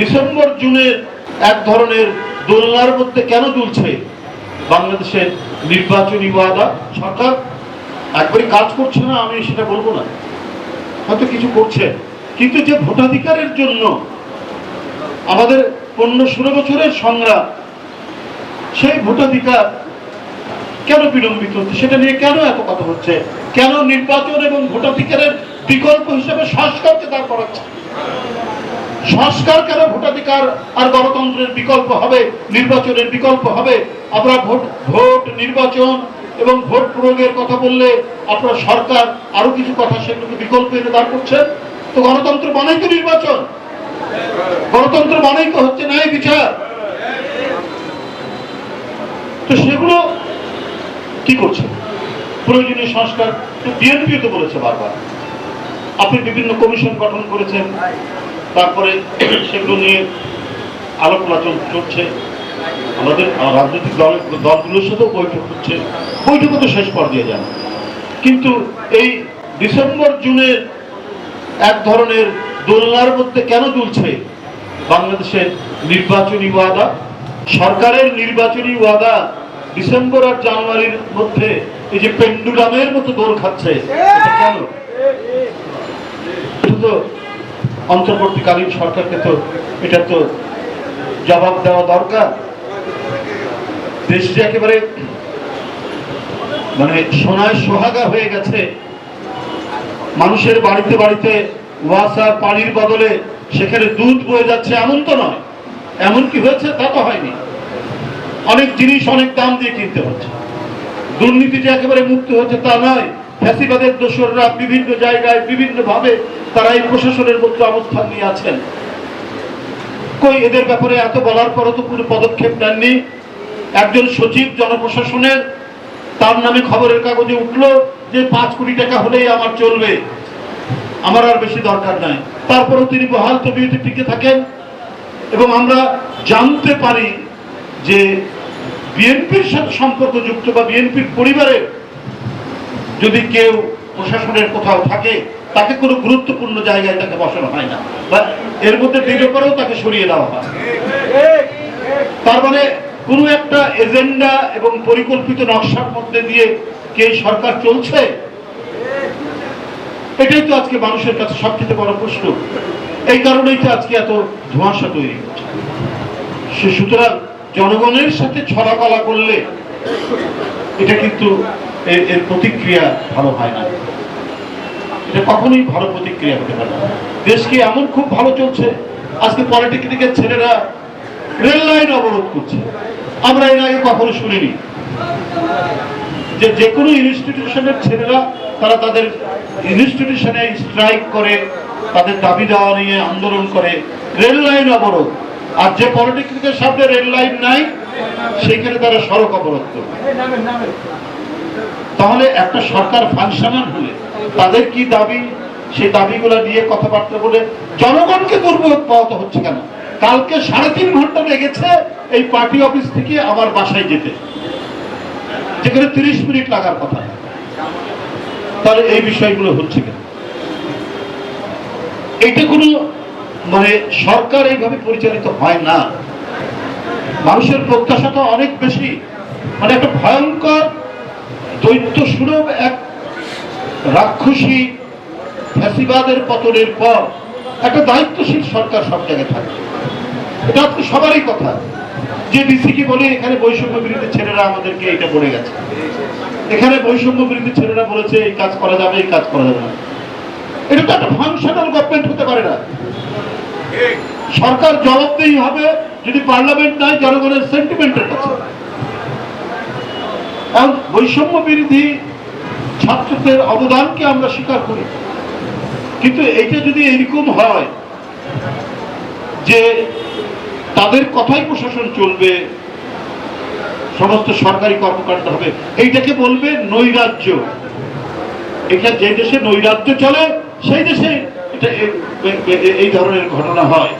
December জুনের এক ধরনের দোলনার মধ্যে কেন দুলছে? বাংলাদেশের নির্বাচনী ওয়াদা সরকার একবারই কাজ করছে না, আমি সেটা বলব না। হয়তো কিছু করছে। কিন্তু যে ভোটাধিকারের জন্য আমাদের পনেরো, ষোলো বছরের সংগ্রাম, সেই ভোটাধিকার কেন বিলম্বিত হচ্ছে? সেটা নিয়ে কেন এত কথা হচ্ছে? কেন নির্বাচন এবং ভোটাধিকারের বিকল্প হিসেবে সংস্কারকে দাঁড় করাচ্ছে? সংস্কার কেন ভোটাধিকার আর গণতন্ত্রের বিকল্প হবে? নির্বাচনের বিকল্প হবে? আমরা ভোট ভোট নির্বাচন এবং ভোট প্রয়োগের কথা বললে আপনার সরকার আরও কিছু কথা সেগুলোকে বিকল্প এনে দাঁড় করছেন তো গণতন্ত্র মানেই তো নির্বাচন। গণতন্ত্র মানেই তো হচ্ছে ন্যায় বিচার। তো সেগুলো কি করছে? প্রয়োজনীয় সংস্কার বিএনপি তো বলেছে বারবার। আপনি বিভিন্ন কমিশন গঠন করেছেন। তারপরে সেগুলো নিয়ে আলোচনা চলছে। আমাদের রাজনৈতিক দল, দলগুলোর সাথেও বৈঠক হচ্ছে। বৈঠকও তো শেষ পর্যায়ে যান। কিন্তু এই ডিসেম্বর, জুনের এক ধরনের দোলনার মধ্যে কেন দুলছে? বাংলাদেশের নির্বাচনী ওয়াদা, সরকারের নির্বাচনী ওয়াদা ডিসেম্বর আর জানুয়ারির মধ্যে এই যে পেন্ডুলামের মতো দোল খাচ্ছে কেন? তো অন্তর্বর্তীকালীন সরকারকে তো, এটা তো জবাব দেওয়া দরকার। দেশটি একেবারে মানে সোনায় সোহাগা হয়ে গেছে। মানুষের বাড়িতে বাড়িতে ওয়াসার পানির বদলে সেখানে দুধ বয়ে যাচ্ছে, এমন তো নয়। এমন কি হয়েছে তা তো হয়নি। অনেক জিনিস অনেক দাম দিয়ে কিনতে হচ্ছে। দুর্নীতি যে একেবারে মুক্ত হচ্ছে তা নয়। ফ্যাসিবাদের দোসররা বিভিন্ন জায়গায় বিভিন্ন ভাবে তারা এই প্রশাসনের মধ্যে অবস্থান নিয়ে আছেন। কই, এদের ব্যাপারে এত বলার পরও তো কোনো পদক্ষেপ নেননি। একজন সচিব জনপ্রশাসনের, তার নামে খবরের কাগজে উঠল যে পাঁচ কোটি টাকা হলেই আমার চলবে। আমার আর বেশি দরকার নাই। তারপরেও তিনি বহাল তবিয়তে টিকে থাকেন এবং আমরা জানতে পারি যে বিএনপির সাথে সম্পর্কযুক্ত বা বিএনপির পরিবারের যদি কেউ প্রশাসনের কোথাও থাকে, তাকে কোনো গুরুত্বপূর্ণ জায়গায় তাকে বসানো হয় না। বা এর মধ্যে দৃঢ় করেও তাকে সরিয়ে দেওয়া হয়। তার মানে কোনো একটা এজেন্ডা এবং পরিকল্পিত নকশার মধ্যে দিয়ে কে সরকার চলছে? এটাই তো আজকে মানুষের কাছে সবচেয়ে বড় প্রশ্ন। এই কারণেই তো আজকে এত ধোঁয়াশা তৈরি হচ্ছে। সুতরাং জনগণের সাথে ছড়াকলা করলে এটা কিন্তু এর প্রতিক্রিয়া ভালো হয় না। এটা কখনোই ভালো প্রতিক্রিয়া হতে পারে দেশ কি এমন খুব ভালো চলছে, আজকে পলিটেকনিকের ছেলেরা রেল লাইন অবরোধ করছে। আমরা এর আগে কখনো শুনিনি যে যে কোনো ইনস্টিটিউশনের ছেলেরা তারা তাদের ইনস্টিটিউশনে স্ট্রাইক করে, তাদের দাবি দেওয়া নিয়ে আন্দোলন করে, রেল লাইন অবরোধ। আর যে পলিটেকনিকের সামনে রেল লাইন নাই, সেখানে তারা সড়ক অবরোধ করে তাহলে একটা সরকার ফাংশনাল হলে তাদের কি দাবি? সেই দাবিগুলো নিয়ে কথাবার্তা বলে জনগণকে দুর্ভোগ পাওয়াতে হচ্ছে কেন? কালকে সাড়ে তিন ঘণ্টা লেগেছে এই পার্টি অফিস থেকে আমার বাসায় যেতে। যেখানে তিরিশ মিনিট লাগার কথা। তাহলে এই বিষয়গুলো হচ্ছে কেন? এইটা কোনো মানে সরকার এইভাবে পরিচালিত হয় না। মানুষের প্রত্যাশা তো অনেক বেশি। মানে একটা ভয়ঙ্কর সুলভ এক রাক্ষসী ফ্যাসিবাদের পতনের পর। একটা দায়িত্বশীল সরকার সব জায়গায় থাকে এটা তো সবারই কথা। যে ডিসিকে বলে এখানে বৈষম্য বিরোধী ছেলেরা আমাদেরকে এটা বলে গেছে। এখানে বৈষম্য বিরোধী ছেলেরা বলেছে, এই কাজ করা যাবে, এই কাজ করা যাবে না। এটা তো একটা ফাংশনাল গভর্নমেন্ট হতে পারে না। সরকার জবাবদেহি হবে যদি পার্লামেন্ট নাই, জনগণের সেন্টিমেন্টের কাছে। বৈষম্য বিরোধী ছাত্রদের অবদানকে আমরা স্বীকার করি। কিন্তু এইটা যদি এরকম হয় যে তাদের কথাই প্রশাসন চলবে, সমস্ত সরকারি কর্মকাণ্ড হবে, এইটাকে বলবে নৈরাজ্য। এটা যে দেশে নৈরাজ্য চলে, সেই দেশে এটা এই ধরনের ঘটনা হয়।